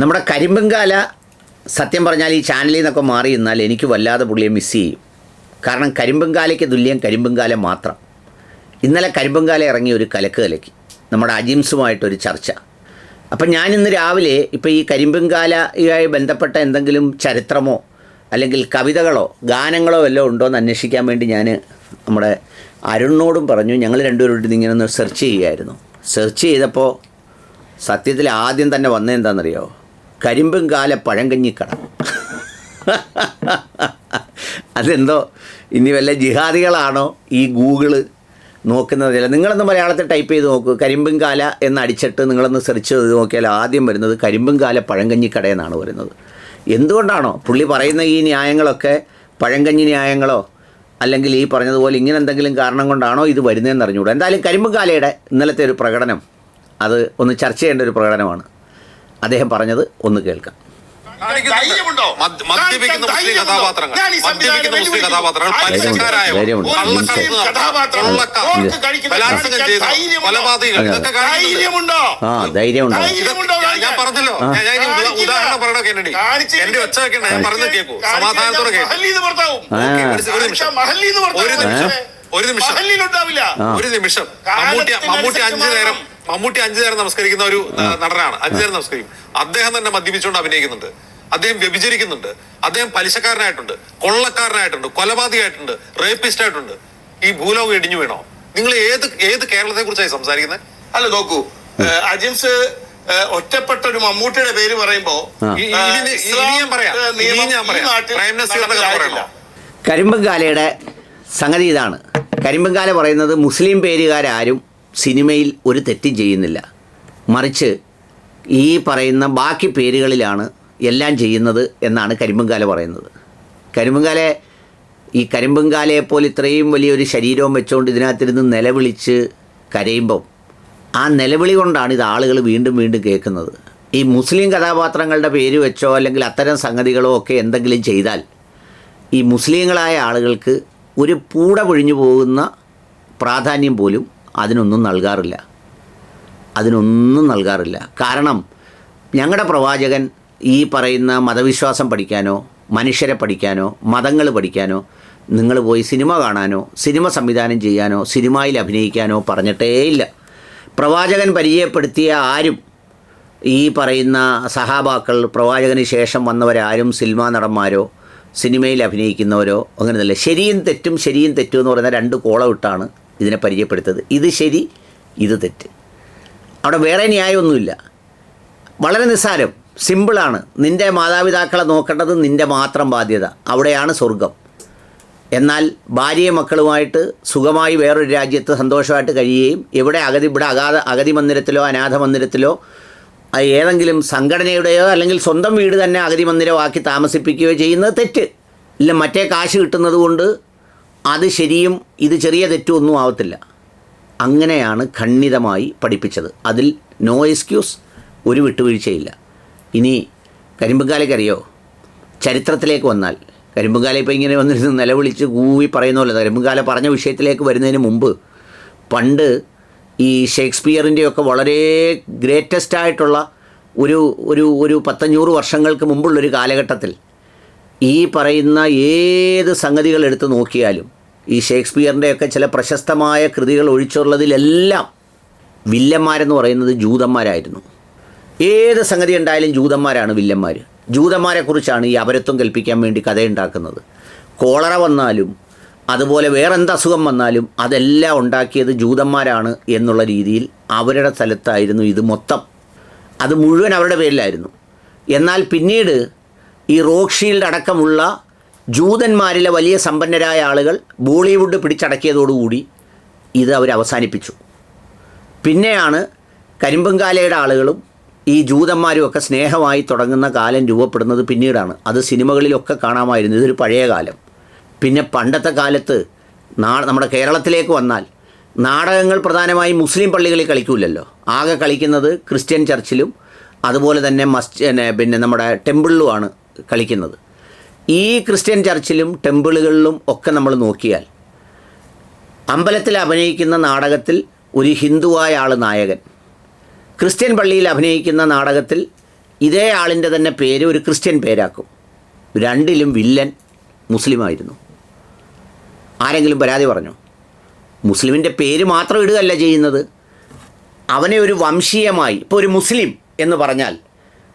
നമ്മുടെ കരിമ്പങ്കാല സത്യം പറഞ്ഞാൽ ഈ ചാനലിൽ നിന്നൊക്കെ മാറി നിന്നാൽ എനിക്ക് വല്ലാതെ പുള്ളിയെ മിസ് ചെയ്യും. കാരണം കരിമ്പങ്കാലയ്ക്ക് തുല്യം കരിമ്പങ്കാല മാത്രം. ഇന്നലെ കരിമ്പങ്കാല ഇറങ്ങിയ ഒരു കലക്ക് കലക്കി നമ്മുടെ അജിംസുമായിട്ടൊരു ചർച്ച. അപ്പം ഞാൻ ഇന്ന് രാവിലെ ഇപ്പോൾ ഈ കരിമ്പങ്കാലയുമായി ബന്ധപ്പെട്ട എന്തെങ്കിലും ചരിത്രമോ അല്ലെങ്കിൽ കവിതകളോ ഗാനങ്ങളോ വല്ലതും ഉണ്ടോ എന്ന് അന്വേഷിക്കാൻ വേണ്ടി ഞാൻ നമ്മുടെ അരുണിനോടും പറഞ്ഞു. ഞങ്ങൾ രണ്ടുപേരോട് ഇങ്ങനെ ഒന്ന് സെർച്ച് ചെയ്യുമായിരുന്നു സെർച്ച് ചെയ്തപ്പോൾ സത്യത്തിൽ ആദ്യം തന്നെ വന്നത് എന്താണെന്നറിയോ കരിമ്പും കാല പഴങ്കഞ്ഞിക്കട അതെന്തോ ഇനി വല്ല ജിഹാദികളാണോ ഈ ഗൂഗിൾ നോക്കുന്നതില്ല നിങ്ങളൊന്ന് മലയാളത്തിൽ ടൈപ്പ് ചെയ്ത് നോക്കൂ. കരിമ്പും കാല എന്ന് അടിച്ചിട്ട് നിങ്ങളൊന്ന് സെർച്ച് ചെയ്ത് നോക്കിയാൽ ആദ്യം വരുന്നത് കരിമ്പും കാല പഴങ്കഞ്ഞിക്കട എന്നാണ് വരുന്നത്. എന്തുകൊണ്ടാണോ? പുള്ളി പറയുന്ന ഈ ന്യായങ്ങളൊക്കെ പഴങ്കഞ്ഞി ന്യായങ്ങളോ അല്ലെങ്കിൽ ഈ പറഞ്ഞതുപോലെ ഇങ്ങനെ എന്തെങ്കിലും കാരണം കൊണ്ടാണോ ഇത് വരുന്നതെന്ന് അറിഞ്ഞുകൂടാ എന്തായാലും കരിമ്പും കാലയുടെ ഇന്നലത്തെ ഒരു പ്രകടനം അത് ഒന്ന് ചർച്ച ചെയ്യേണ്ട ഒരു പ്രകടനമാണ്. അദ്ദേഹം പറഞ്ഞത് ഒന്ന് കേൾക്കാം. മദ്യപിക്കുന്ന മുസ്ലിം കഥാപാത്രങ്ങൾ. ഞാൻ മദ്യപിക്കുന്ന മുസ്ലിം. കഥാപാത്രങ്ങൾ ബലാത്സംഗം ചെയ്ത കൊലപാതകൾ ഇതൊക്കെ പറഞ്ഞല്ലോ. ഞാൻ. ഉദാഹരണം പറയണോ കെന്നഡി കാണിച്ച് എന്റെ ഒച്ച വെക്കണ്ട. ഞാൻ പറഞ്ഞു കേൾക്കൂ. സമാധാനത്തോടെ കേൾക്കൂ. ഒരു- നിമിഷം. ഒരു നിമിഷം. ഒരു നിമിഷം. മമ്മൂട്ടി മമ്മൂട്ടി അഞ്ചു നേരം. മമ്മൂട്ടി അഞ്ചു നേരം നമസ്കരിക്കുന്ന ഒരു നടനാണ്. അഞ്ചു നേരം നമസ്കരിക്കും. അദ്ദേഹം തന്നെ മദ്യപിച്ചുകൊണ്ട് അഭിനയിക്കുന്നുണ്ട്. അദ്ദേഹം വ്യഭിചരിക്കുന്നുണ്ട്. അദ്ദേഹം പലിശക്കാരനായിട്ടുണ്ട്. കൊള്ളക്കാരനായിട്ടുണ്ട്. കൊലപാതകമായിട്ടുണ്ട് റേപ്പിസ്റ്റ് ആയിട്ടുണ്ട് ഈ ഭൂലോകം ഇടിഞ്ഞു വേണോ? നിങ്ങൾ ഏത് ഏത് കേരളത്തെ കുറിച്ചായി സംസാരിക്കുന്നത് അല്ല നോക്കൂ. അജിൻസ് അജിംസ് ഒറ്റപ്പെട്ട ഒരു മമ്മൂട്ടിയുടെ പേര് പറയുമ്പോ കരിമ്പങ്കാലയുടെ സംഗതി ഇതാണ്. കരിമ്പങ്കാല പറയുന്നത് മുസ്ലിം പേരുകാരും സിനിമയിൽ ഒരു തെറ്റും ചെയ്യുന്നില്ല. മറിച്ച് ഈ പറയുന്ന ബാക്കി പേരുകളിലാണ് എല്ലാം ചെയ്യുന്നത് എന്നാണ് കരിമ്പുങ്കാല പറയുന്നത്. കരിമ്പുങ്കാല ഈ കരിമ്പുങ്കാലയെപ്പോലെ ഇത്രയും വലിയൊരു ശരീരവും വെച്ചുകൊണ്ട് ഇതിനകത്തിരുന്ന് നിലവിളിച്ച് കരയുമ്പം ആ നിലവിളി കൊണ്ടാണ് ഇത് ആളുകൾ വീണ്ടും വീണ്ടും കേൾക്കുന്നത്. ഈ മുസ്ലിം കഥാപാത്രങ്ങളുടെ പേര് വെച്ചോ അല്ലെങ്കിൽ അത്തരം സംഗതികളോ ഒക്കെ എന്തെങ്കിലും ചെയ്താൽ ഈ മുസ്ലിങ്ങളായ ആളുകൾക്ക് ഒരു പൂട പൊഴിഞ്ഞു പോകുന്ന പ്രാധാന്യം പോലും അതിനൊന്നും നൽകാറില്ല. അതിനൊന്നും നൽകാറില്ല. കാരണം ഞങ്ങളുടെ പ്രവാചകൻ ഈ പറയുന്ന മതവിശ്വാസം പഠിക്കാനോ മനുഷ്യരെ പഠിക്കാനോ മതങ്ങൾ പഠിക്കാനോ നിങ്ങൾ പോയി സിനിമ കാണാനോ സിനിമ സംവിധാനം ചെയ്യാനോ സിനിമയിൽ അഭിനയിക്കാനോ പറഞ്ഞിട്ടേയില്ല പ്രവാചകൻ പരിചയപ്പെടുത്തിയ ആരും ഈ പറയുന്ന സഹാബാക്കൾ പ്രവാചകന് ശേഷം വന്നവരാരും സിനിമാ നടന്മാരോ സിനിമയിൽ അഭിനയിക്കുന്നവരോ അങ്ങനെയല്ല ശരിയും തെറ്റും ശരിയും തെറ്റും എന്ന് പറയുന്ന രണ്ട് കോളമിട്ടാണ് ഇതിനെ പരിചയപ്പെടുത്തത്. ഇത് ശരി ഇത് തെറ്റ്. അവിടെ വേറെ ന്യായമൊന്നുമില്ല. വളരെ നിസ്സാരം സിമ്പിളാണ്. നിന്റെ മാതാപിതാക്കളെ നോക്കേണ്ടത് നിന്റെ മാത്രം ബാധ്യത. അവിടെയാണ് സ്വർഗം എന്നാൽ ഭാര്യയും മക്കളുമായിട്ട് സുഖമായി വേറൊരു രാജ്യത്ത് സന്തോഷമായിട്ട് കഴിയുകയും ഇവിടെ അഗതി ഇവിടെ അഗാധ അഗതി മന്ദിരത്തിലോ അനാഥ മന്ദിരത്തിലോ ഏതെങ്കിലും സംഘടനയുടെയോ അല്ലെങ്കിൽ സ്വന്തം വീട് തന്നെ അഗതി മന്ദിരമാക്കി താമസിപ്പിക്കുകയോ ചെയ്യുന്നത് തെറ്റ്. ഇല്ല മറ്റേ കാശ് കിട്ടുന്നത് കൊണ്ട് അത് ശരിയും ഇത് ചെറിയ തെറ്റും ഒന്നും ആവത്തില്ല. അങ്ങനെയാണ് ഖണ്ഡിതമായി പഠിപ്പിച്ചത്. അതിൽ നോ എക്സ്ക്യൂസ് ഒരു വിട്ടുവീഴ്ചയില്ല. ഇനി കരിമ്പുകാലയ്ക്കറിയോ ചരിത്രത്തിലേക്ക് വന്നാൽ കരിമ്പുകാല ഇപ്പോൾ ഇങ്ങനെ വന്നിരുന്ന് നിലവിളിച്ച് കൂവി പറയുന്ന പോലെ കരിമ്പുകാല പറഞ്ഞ വിഷയത്തിലേക്ക് വരുന്നതിന് മുമ്പ് പണ്ട് ഈ ഷേക്സ്പിയറിന്റെയൊക്കെ വളരെ ഗ്രേറ്റസ്റ്റ് ആയിട്ടുള്ള ഒരു ഒരു ഒരു പത്തഞ്ഞൂറ് വർഷങ്ങൾക്ക് മുമ്പുള്ളൊരു കാലഘട്ടത്തിൽ ഈ പറയുന്ന ഏത് സംഗതികൾ എടുത്ത് നോക്കിയാലും ഈ ഷേക്സ്പിയറിന്റെയൊക്കെ ചില പ്രശസ്തമായ കൃതികൾ ഒഴിച്ചുള്ളതിലെല്ലാം വില്ലന്മാരെന്ന് പറയുന്നത് ജൂതന്മാരായിരുന്നു. ഏത് സംഗതി ഉണ്ടായാലും ജൂതന്മാരാണ് വില്ലന്മാർ ജൂതന്മാരെക്കുറിച്ചാണ് ഈ അപരത്വം കൽപ്പിക്കാൻ വേണ്ടി കഥയുണ്ടാക്കുന്നത്. കോളറ വന്നാലും അതുപോലെ വേറെ എന്ത് അസുഖം വന്നാലും അതെല്ലാം ഉണ്ടാക്കിയത് ജൂതന്മാരാണ് എന്നുള്ള രീതിയിൽ അവരുടെ സ്ഥലത്തായിരുന്നു ഇത് മൊത്തം. അത് മുഴുവൻ അവരുടെ പേരിലായിരുന്നു. എന്നാൽ പിന്നീട് ഈ റോക്ക്ഷീൽഡ് അടക്കമുള്ള ജൂതന്മാരിലെ വലിയ സമ്പന്നരായ ആളുകൾ ബോളിവുഡ് പിടിച്ചടക്കിയതോടുകൂടി ഇത് അവർ അവസാനിപ്പിച്ചു. പിന്നെയാണ് കരിമ്പങ്കാലയുടെ ആളുകളും ഈ ജൂതന്മാരും ഒക്കെ സ്നേഹമായി തുടങ്ങുന്ന കാലം രൂപപ്പെടുന്നത് പിന്നീടാണ്. അത് സിനിമകളിലൊക്കെ കാണാമായിരുന്നു. ഇതൊരു പഴയ കാലം. പിന്നെ പണ്ടത്തെ കാലത്ത് നാ നമ്മുടെ കേരളത്തിലേക്ക് വന്നാൽ നാടകങ്ങൾ പ്രധാനമായും മുസ്ലിം പള്ളികളിൽ കളിക്കൂലല്ലോ. ആകെ കളിക്കുന്നത് ക്രിസ്ത്യൻ ചർച്ചിലും അതുപോലെ തന്നെ മസ് പിന്നെ നമ്മുടെ ടെമ്പിളിലുമാണ്. കളിക്കുന്നത്. ഈ ക്രിസ്ത്യൻ ചർച്ചിലും ടെമ്പിളുകളിലും ഒക്കെ നമ്മൾ നോക്കിയാൽ അമ്പലത്തിൽ അഭിനയിക്കുന്ന നാടകത്തിൽ ഒരു ഹിന്ദുവായ ആൾ നായകൻ. ക്രിസ്ത്യൻ പള്ളിയിൽ അഭിനയിക്കുന്ന നാടകത്തിൽ ഇതേ ആളിന്റെ തന്നെ പേര് ഒരു ക്രിസ്ത്യൻ പേരാക്കും. രണ്ടിലും വില്ലൻ മുസ്ലിമായിരുന്നു ആരെങ്കിലും പരാതി പറഞ്ഞു? മുസ്ലിമിന്റെ പേര് മാത്രം ഇടുകയല്ല ചെയ്യുന്നത്. അവനെ ഒരു വംശീയമായി ഇപ്പോൾ ഒരു മുസ്ലിം എന്ന് പറഞ്ഞാൽ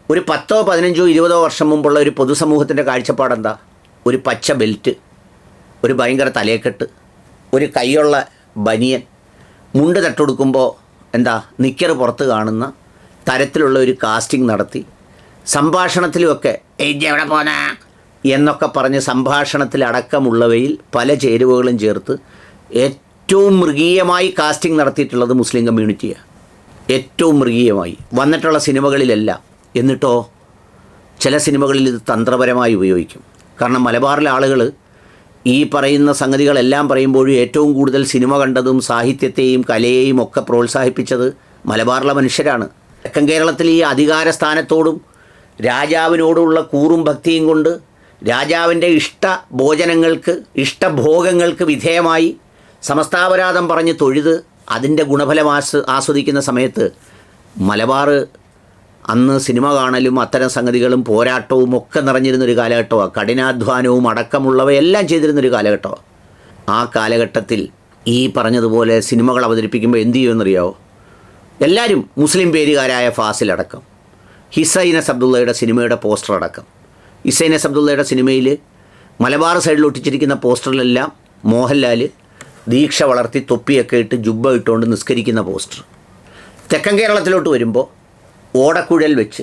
ഒരു പത്തോ പതിനഞ്ചോ ഇരുപതോ വർഷം മുമ്പുള്ള ഒരു പൊതുസമൂഹത്തിന്റെ കാഴ്ചപ്പാടെന്താ? ഒരു പച്ച ബെൽറ്റ് ഒരു ഭയങ്കര തലയെക്കെട്ട് ഒരു കൈയുള്ള ബനിയൻ മുണ്ട് തട്ടുകൊടുക്കുമ്പോൾ എന്താ നിക്കർ പുറത്ത് കാണുന്ന തരത്തിലുള്ള ഒരു കാസ്റ്റിംഗ് നടത്തി സംഭാഷണത്തിലുമൊക്കെ "ഏയ് ഇജ്ജ് എവിടെ പോന്നാ? എന്നൊക്കെ പറഞ്ഞ് സംഭാഷണത്തിലടക്കമുള്ളവയിൽ പല ചേരുവകളും ചേർത്ത് ഏറ്റവും മൃഗീയമായി കാസ്റ്റിംഗ് നടത്തിയിട്ടുള്ളത് മുസ്ലിം കമ്മ്യൂണിറ്റിയാണ് ഏറ്റവും മൃഗീയമായി. വന്നിട്ടുള്ള സിനിമകളിലെല്ലാം എന്നിട്ടോ ചില സിനിമകളിൽ ഇത് തന്ത്രപരമായി ഉപയോഗിക്കും. കാരണം മലബാറിലെ ആളുകൾ ഈ പറയുന്ന സംഗതികളെല്ലാം പറയുമ്പോഴും ഏറ്റവും കൂടുതൽ സിനിമ കണ്ടതും സാഹിത്യത്തെയും കലയെയും ഒക്കെ പ്രോത്സാഹിപ്പിച്ചത് മലബാറിലെ മനുഷ്യരാണ്. തെക്കൻ കേരളത്തിൽ ഈ അധികാര സ്ഥാനത്തോടും രാജാവിനോടുള്ള കൂറും ഭക്തിയും കൊണ്ട് രാജാവിന്റെ ഇഷ്ട ഭോജനങ്ങൾക്ക് ഇഷ്ടഭോഗങ്ങൾക്ക് വിധേയമായി സമസ്താപരാധം പറഞ്ഞ് തൊഴുത് അതിന്റെ ഗുണഫലം ആസ്വദിക്കുന്ന സമയത്ത് മലബാർ അന്ന് സിനിമ കാണലും അത്തരം സംഗതികളും പോരാട്ടവും ഒക്കെ നിറഞ്ഞിരുന്നൊരു കാലഘട്ടമാണ് കഠിനാധ്വാനവും അടക്കമുള്ളവയെല്ലാം ചെയ്തിരുന്നൊരു കാലഘട്ടമാണ് ആ കാലഘട്ടത്തിൽ ഈ പറഞ്ഞതുപോലെ സിനിമകൾ അവതരിപ്പിക്കുമ്പോൾ എന്ത് ചെയ്യുമെന്നറിയാവോ? എല്ലാവരും മുസ്ലിം പേരുകാരായ ഫാസിലടക്കം ഹിസൈനസ് അബ്ദുള്ളയുടെ സിനിമയുടെ പോസ്റ്റർ അടക്കം. ഹിസൈനസ് അബ്ദുള്ളയുടെ സിനിമയിൽ മലബാർ സൈഡിൽ ഒട്ടിച്ചിരിക്കുന്ന പോസ്റ്ററിലെല്ലാം മോഹൻലാൽ ദീക്ഷ വളർത്തി തൊപ്പിയൊക്കെ ഇട്ട് ജുബ്ബ ഇട്ടുകൊണ്ട് നിസ്കരിക്കുന്ന പോസ്റ്റർ. തെക്കൻ കേരളത്തിലോട്ട് വരുമ്പോൾ ഓടക്കുഴൽ വെച്ച്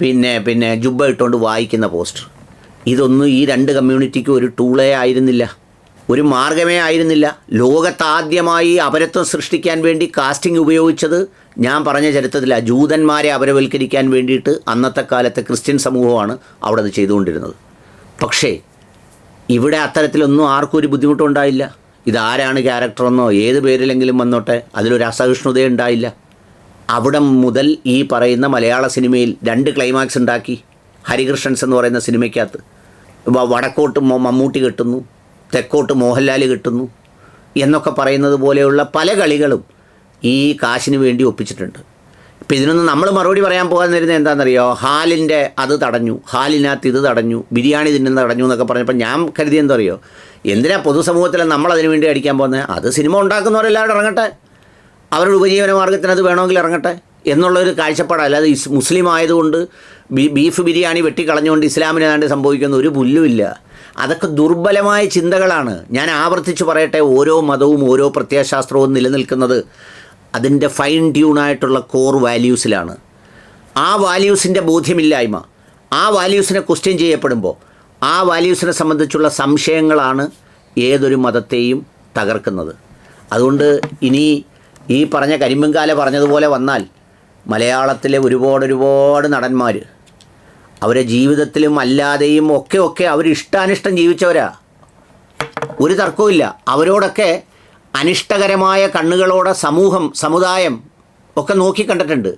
പിന്നെ പിന്നെ ജുബ്ബ ഇട്ടുകൊണ്ട് വായിക്കുന്ന പോസ്റ്റർ. ഇതൊന്നും ഈ രണ്ട് കമ്മ്യൂണിറ്റിക്കും ഒരു ടൂളേ ആയിരുന്നില്ല. ഒരു മാർഗമേ ആയിരുന്നില്ല. ലോകത്താദ്യമായി അപരത്വം സൃഷ്ടിക്കാൻ വേണ്ടി കാസ്റ്റിംഗ് ഉപയോഗിച്ചത് ഞാൻ പറഞ്ഞ ചരിത്രത്തില. ജൂതന്മാരെ അപരവൽക്കരിക്കാൻ വേണ്ടിയിട്ട് അന്നത്തെ കാലത്തെ ക്രിസ്ത്യൻ സമൂഹമാണ് അവിടെ അത് ചെയ്തുകൊണ്ടിരുന്നത്. പക്ഷേ ഇവിടെ അത്തരത്തിലൊന്നും ആർക്കും ഒരു ബുദ്ധിമുട്ടുണ്ടായില്ല. ഇതാരാണ് ക്യാരക്ടറെന്നോ ഏത് പേരിലെങ്കിലും വന്നോട്ടെ. അതിലൊരു അസഹിഷ്ണുത ഉണ്ടായില്ല അവിടെ മുതൽ ഈ പറയുന്ന മലയാള സിനിമയിൽ രണ്ട് ക്ലൈമാക്സ് ഉണ്ടാക്കി. ഹരികൃഷ്ണൻസ് എന്ന് പറയുന്ന സിനിമയ്ക്കകത്ത്. വടക്കോട്ട് മമ്മൂട്ടി കിട്ടുന്നു. തെക്കോട്ട് മോഹൻലാൽ കിട്ടുന്നു. എന്നൊക്കെ പറയുന്നത് പോലെയുള്ള പല കളികളും ഈ കാശിന് വേണ്ടി ഒപ്പിച്ചിട്ടുണ്ട്. ഇപ്പം ഇതിനൊന്നും നമ്മൾ മറുപടി പറയാൻ പോകാൻ വരുന്നത് എന്താണെന്നറിയോ? ഹാലിന്റെ അത് തടഞ്ഞു. ഹാലിനകത്ത് ഇത് തടഞ്ഞു. ബിരിയാണി തിന്നുന്നത് തടഞ്ഞു എന്നൊക്കെ പറഞ്ഞപ്പോൾ ഞാൻ കരുതി എന്തറിയോ? എന്തിനാ പൊതുസമൂഹത്തിൽ നമ്മൾ അതിന് വേണ്ടി അടിക്കാൻ പോകുന്നത്? അത് സിനിമ ഉണ്ടാക്കുന്നവരെല്ലാവരും ഇറങ്ങട്ടെ. അവരുടെ ഉപജീവന മാർഗത്തിന് അത് വേണമെങ്കിൽ ഇറങ്ങട്ടെ എന്നുള്ളൊരു കാഴ്ചപ്പാടാണ് അല്ലാതെ മുസ്ലിം ആയതുകൊണ്ട് ബീഫ് ബിരിയാണി വെട്ടിക്കളഞ്ഞുകൊണ്ട് ഇസ്ലാമിന് ഏതാണ്ട് സംഭവിക്കുന്ന ഒരു പുല്ലുമില്ല. അതൊക്കെ ദുർബലമായ ചിന്തകളാണ്. ഞാൻ ആവർത്തിച്ച് പറയട്ടെ ഓരോ മതവും ഓരോ പ്രത്യയശാസ്ത്രവും നിലനിൽക്കുന്നത് അതിന്റെ ഫൈൻ ട്യൂണായിട്ടുള്ള കോർ വാല്യൂസിലാണ് ആ വാല്യൂസിന്റെ ബോധ്യമില്ലായ്മ ആ വാല്യൂസിനെ ക്വസ്റ്റ്യൻ ചെയ്യപ്പെടുമ്പോൾ ആ വാല്യൂസിനെ സംബന്ധിച്ചുള്ള സംശയങ്ങളാണ് ഏതൊരു മതത്തെയും തകർക്കുന്നത്. അതുകൊണ്ട് ഇനി ഈ പറഞ്ഞ കരിമ്പൻകാല പറഞ്ഞതുപോലെ വന്നാൽ മലയാളത്തിലെ ഒരുപാട് ഒരുപാട് നടന്മാർ അവരെ ജീവിതത്തിലും അല്ലാതെയും ഒക്കെ ഒക്കെ അവർ ഇഷ്ടാനിഷ്ടം ജീവിച്ചവരാ. ഒരു തർക്കവുമില്ല അവരോടൊക്കെ അനിഷ്ടകരമായ കണ്ണുകളോടെ സമൂഹം സമുദായം ഒക്കെ നോക്കിക്കണ്ടിട്ടുണ്ട്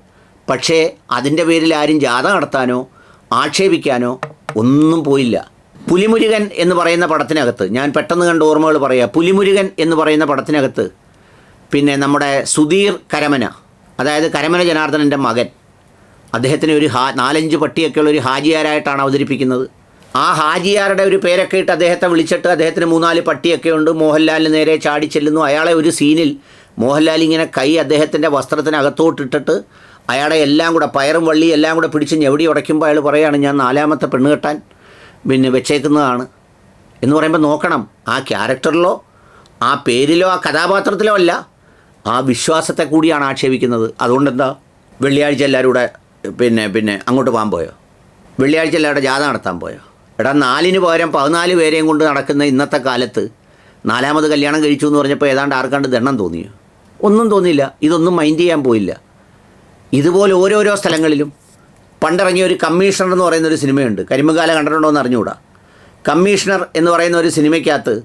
പക്ഷേ അതിന്റെ പേരിൽ ആരും ജാഥ നടത്താനോ ആക്ഷേപിക്കാനോ ഒന്നും പോയില്ല. പുലിമുരുകൻ എന്ന് പറയുന്ന പടത്തിനകത്ത് ഞാൻ പെട്ടെന്ന് കണ്ട ഓർമ്മകൾ പറയാം. പുലിമുരുകൻ എന്ന് പറയുന്ന പടത്തിനകത്ത് പിന്നെ നമ്മുടെ സുധീർ കരമന. അതായത് കരമന ജനാർദ്ദനന്റെ മകൻ. അദ്ദേഹത്തിന് ഒരു ഹാ നാലഞ്ച് പട്ടിയൊക്കെയുള്ള ഒരു ഹാജിയാരായിട്ടാണ് അവതരിപ്പിക്കുന്നത്. ആ ഹാജിയാരുടെ ഒരു പേരൊക്കെ ഇട്ട് അദ്ദേഹത്തെ വിളിച്ചിട്ട് അദ്ദേഹത്തിന് മൂന്നാൽ പട്ടിയൊക്കെ ഉണ്ട് മോഹൻലാലിന് നേരെ ചാടി ചെല്ലുന്നു. അയാളെ ഒരു സീനിൽ മോഹൻലാൽ ഇങ്ങനെ കൈ അദ്ദേഹത്തിന്റെ വസ്ത്രത്തിനകത്തോട്ടിട്ടിട്ട് അയാളെ എല്ലാം കൂടെ പയറും വള്ളി എല്ലാം കൂടെ പിടിച്ച് ഞെവിടി ഉടയ്ക്കുമ്പോൾ അയാൾ പറയുകയാണ് ഞാൻ നാലാമത്തെ പെണ്ണ് കെട്ടാൻ പിന്നെ വെച്ചേക്കുന്നതാണ്. എന്ന് പറയുമ്പോൾ നോക്കണം ആ ക്യാരക്ടറിലോ ആ പേരിലോ ആ കഥാപാത്രത്തിലോ അല്ല. ആ വിശ്വാസത്തെ കൂടിയാണ് ആക്ഷേപിക്കുന്നത്. അതുകൊണ്ട് എന്താ വെള്ളിയാഴ്ച എല്ലാവരും കൂടെ പിന്നെ പിന്നെ അങ്ങോട്ട് പോകാൻ പോയോ? വെള്ളിയാഴ്ച എല്ലാവരുടെ ജാഥ നടത്താൻ പോയോ? എടാ നാലിന് പകരം പതിനാല് പേരെയും കൊണ്ട് നടക്കുന്ന ഇന്നത്തെ കാലത്ത് നാലാമത് കല്യാണം കഴിച്ചു എന്ന് പറഞ്ഞപ്പോൾ ഏതാണ്ട് ആർക്കാണ്ട് ദണ്ണം തോന്നിയോ? ഒന്നും തോന്നിയില്ല. ഇതൊന്നും മൈൻഡ് ചെയ്യാൻ പോയില്ല. ഇതുപോലെ ഓരോരോ സ്ഥലങ്ങളിലും പണ്ടിറങ്ങിയ ഒരു കമ്മീഷണർ എന്ന് പറയുന്ന ഒരു സിനിമയുണ്ട്. കരിമ്പുകാല കണ്ടിട്ടുണ്ടോ എന്ന് അറിഞ്ഞുകൂടാ? കമ്മീഷണർ എന്ന് പറയുന്ന ഒരു സിനിമയ്ക്കകത്ത്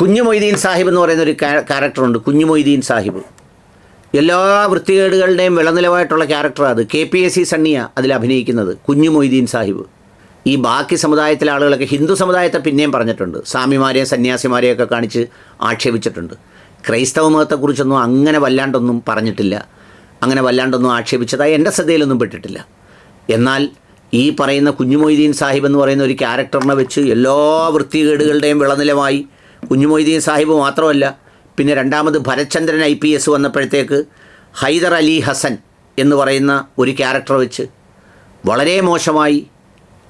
കുഞ്ഞു മൊയ്തീൻ സാഹിബ് എന്ന് പറയുന്ന ഒരു ക്യാ- ക്യാരക്ടറുണ്ട്. കുഞ്ഞു മൊയ്തീൻ സാഹിബ്. എല്ലാ വൃത്തികേടുകളുടെയും വിളനിലവായിട്ടുള്ള ക്യാരക്ടറാണ് അത്. കെ പി എസ് സി സണ്ണിയ അതിൽ അഭിനയിക്കുന്നത് കുഞ്ഞു മൊയ്തീൻ സാഹിബ്. ഈ ബാക്കി സമുദായത്തിലെ ആളുകളൊക്കെ ഹിന്ദു സമുദായത്തെ പിന്നെയും പറഞ്ഞിട്ടുണ്ട്. സ്വാമിമാരെയും സന്യാസിമാരെയും ഒക്കെ കാണിച്ച് ആക്ഷേപിച്ചിട്ടുണ്ട്. ക്രൈസ്തവ മതത്തെക്കുറിച്ചൊന്നും അങ്ങനെ വല്ലാണ്ടൊന്നും പറഞ്ഞിട്ടില്ല. അങ്ങനെ വല്ലാണ്ടൊന്നും ആക്ഷേപിച്ചതായി എന്റെ ശ്രദ്ധയിലൊന്നും പെട്ടിട്ടില്ല. എന്നാൽ ഈ പറയുന്ന കുഞ്ഞുമൊയ്തീൻ സാഹിബ് എന്ന് പറയുന്ന ഒരു ക്യാരക്ടറിനെ വെച്ച് എല്ലാ വൃത്തികേടുകളുടെയും വിളനിലമായി കുഞ്ഞുമൊയ്തീൻ സാഹിബ് മാത്രമല്ല പിന്നെ രണ്ടാമത് ഭരചന്ദ്രൻ ഐ പി എസ് വന്നപ്പോഴത്തേക്ക് ഹൈദർ അലി ഹസൻ എന്ന് പറയുന്ന ഒരു ക്യാരക്ടർ വെച്ച് വളരെ മോശമായി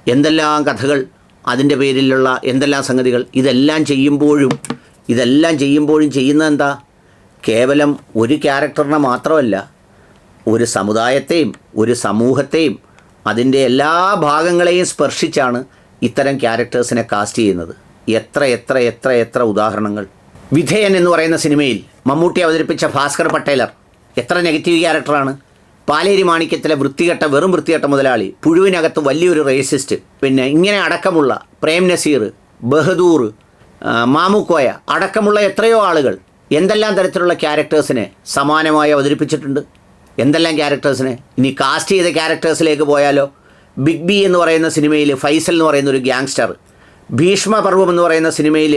എന്തെല്ലാം കഥകൾ അതിന്റെ പേരിലുള്ള എന്തെല്ലാം സംഗതികൾ ഇതെല്ലാം ചെയ്യുമ്പോഴും ഇതെല്ലാം ചെയ്യുമ്പോഴും ചെയ്യുന്നത് എന്താ കേവലം ഒരു ക്യാരക്ടറിനെ മാത്രമല്ല ഒരു സമുദായത്തെയും ഒരു സമൂഹത്തെയും അതിന്റെ എല്ലാ ഭാഗങ്ങളെയും സ്പർശിച്ചാണ് ഇത്തരം ക്യാരക്ടേഴ്സിനെ കാസ്റ്റ് ചെയ്യുന്നത്. എത്ര എത്ര എത്ര എത്ര ഉദാഹരണങ്ങൾ. വിധേയൻ എന്ന് പറയുന്ന സിനിമയിൽ മമ്മൂട്ടി അവതരിപ്പിച്ച ഭാസ്കർ പട്ടേലർ എത്ര നെഗറ്റീവ് ക്യാരക്ടറാണ്. പാലേരി മാണിക്യത്തിലെ വൃത്തികെട്ട വെറും വൃത്തികെട്ട മുതലാളി പുഴുവിനകത്ത് വലിയൊരു റേസിസ്റ്റ് പിന്നെ ഇങ്ങനെ അടക്കമുള്ള പ്രേം നസീർ ബഹദൂർ മാമുക്കോയ അടക്കമുള്ള എത്രയോ ആളുകൾ എന്തെല്ലാം തരത്തിലുള്ള ക്യാരക്ടേഴ്സിനെ സമാനമായി അവതരിപ്പിച്ചിട്ടുണ്ട്? എന്തെല്ലാം ക്യാരക്ടേഴ്സിനെ? ഇനി കാസ്റ്റ് ചെയ്ത ക്യാരക്ടേഴ്സിലേക്ക് പോയാലോ? ബിഗ് ബി എന്ന് പറയുന്ന സിനിമയിൽ ഫൈസൽ എന്ന് പറയുന്ന ഒരു ഗ്യാങ്സ്റ്റർ ഭീഷ്മപർവം എന്ന് പറയുന്ന സിനിമയിൽ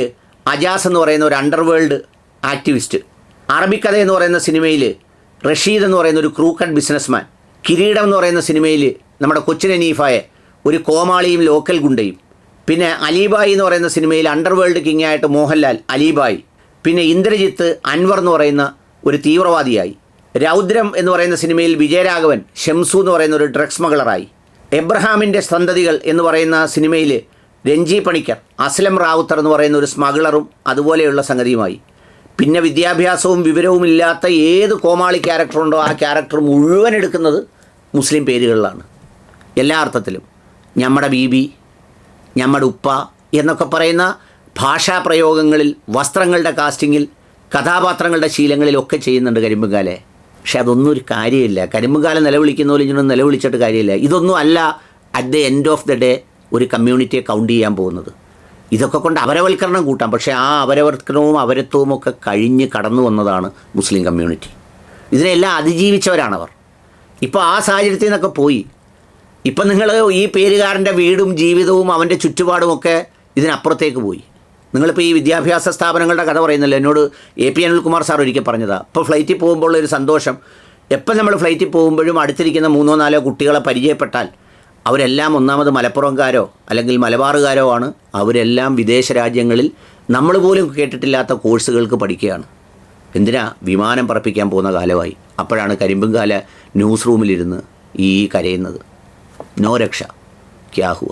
അജാസ് എന്ന് പറയുന്ന ഒരു അണ്ടർവേൾഡ് ആക്ടിവിസ്റ്റ് അറബിക്കഥ എന്ന് പറയുന്ന സിനിമയിൽ റഷീദ് എന്ന് പറയുന്ന ഒരു ക്രൂക്കഡ് ബിസിനസ്മാൻ കിരീടം എന്ന് പറയുന്ന സിനിമയിൽ നമ്മുടെ കൊച്ചിൻ അനീഫായ ഒരു കോമാളിയും ലോക്കൽ ഗുണ്ടയും. പിന്നെ അലീബായി എന്ന് പറയുന്ന സിനിമയിൽ അണ്ടർവേൾഡ് കിങ് ആയിട്ട് മോഹൻലാൽ അലീബായി. പിന്നെ ഇന്ദ്രജിത്ത് അൻവർ എന്ന് പറയുന്ന ഒരു തീവ്രവാദിയായി. രൗദ്രം എന്ന് പറയുന്ന സിനിമയിൽ വിജയരാഘവൻ ഷംസു എന്ന് പറയുന്ന ഒരു ഡ്രഗ്സ് മകളറായി. എബ്രഹാമിന്റെ സന്തതികൾ എന്ന് പറയുന്ന സിനിമയിൽ രഞ്ജി പണിക്കർ അസ്ലം റാവുത്തർ എന്ന് പറയുന്ന ഒരു സ്മഗ്ലറും അതുപോലെയുള്ള സംഗതിയുമായി. പിന്നെ വിദ്യാഭ്യാസവും വിവരവും ഇല്ലാത്ത ഏത് കോമാളി ക്യാരക്ടറുണ്ടോ ആ ക്യാരക്ടർ മുഴുവൻ എടുക്കുന്നത് മുസ്ലിം പേരുകളിലാണ്. എല്ലാ അർത്ഥത്തിലും. നമ്മുടെ ബീബി ഞമ്മടെ ഉപ്പ എന്നൊക്കെ പറയുന്ന ഭാഷാ പ്രയോഗങ്ങളിൽ വസ്ത്രങ്ങളുടെ കാസ്റ്റിങ്ങിൽ കഥാപാത്രങ്ങളുടെ ശീലങ്ങളിലൊക്കെ ചെയ്യുന്നുണ്ട് കരിമ്പുകാലെ. പക്ഷെ അതൊന്നും ഒരു കാര്യമില്ല. കരിമ്പുകാലം നിലവിളിക്കുന്ന പോലെ ഇങ്ങനെ നിലവിളിച്ചിട്ട് കാര്യമില്ല. ഇതൊന്നും അല്ല at the end of the day ഒരു കമ്മ്യൂണിറ്റിയെ കൗണ്ട് ചെയ്യാൻ പോകുന്നത്. ഇതൊക്കെ കൊണ്ട് അവരവൽക്കരണം കൂട്ടാം. പക്ഷേ ആ അപരവൽക്കരണവും അപരത്വവും ഒക്കെ കഴിഞ്ഞ് കടന്നു വന്നതാണ് മുസ്ലിം കമ്മ്യൂണിറ്റി. ഇതിനെല്ലാം അതിജീവിച്ചവരാണവർ. ഇപ്പോൾ ആ സാഹചര്യത്തിൽ നിന്നൊക്കെ പോയി. ഇപ്പം നിങ്ങൾ ഈ പേരുകാരന്റെ വീടും ജീവിതവും അവന്റെ ചുറ്റുപാടുമൊക്കെ ഇതിനപ്പുറത്തേക്ക് പോയി. നിങ്ങളിപ്പോൾ ഈ വിദ്യാഭ്യാസ സ്ഥാപനങ്ങളുടെ കഥ പറയുന്നില്ല? എന്നോട് എ പി അനിൽകുമാർ സാർ ഒരിക്കൽ പറഞ്ഞതാണ് ഇപ്പോൾ ഫ്ലൈറ്റിൽ പോകുമ്പോൾ ഒരു സന്തോഷം. എപ്പം നമ്മൾ ഫ്ലൈറ്റിൽ പോകുമ്പോഴും അടുത്തിരിക്കുന്ന മൂന്നോ നാലോ കുട്ടികളെ പരിചയപ്പെട്ടാൽ അവരെല്ലാം ഒന്നാമത് മലപ്പുറംകാരോ അല്ലെങ്കിൽ മലബാറുകാരോ ആണ്. അവരെല്ലാം വിദേശ രാജ്യങ്ങളിൽ നമ്മൾ പോലും കേട്ടിട്ടില്ലാത്ത കോഴ്സുകൾക്ക് പഠിക്കുകയാണ്. എന്തിനാ വിമാനം പറപ്പിക്കാൻ പോകുന്ന കാലമായി? അപ്പോഴാണ് കരിമ്പുംകാല ന്യൂസ് റൂമിലിരുന്ന് ഈ കരയുന്നത്. നോ രക്ഷ. ക്യാ ഹുവ?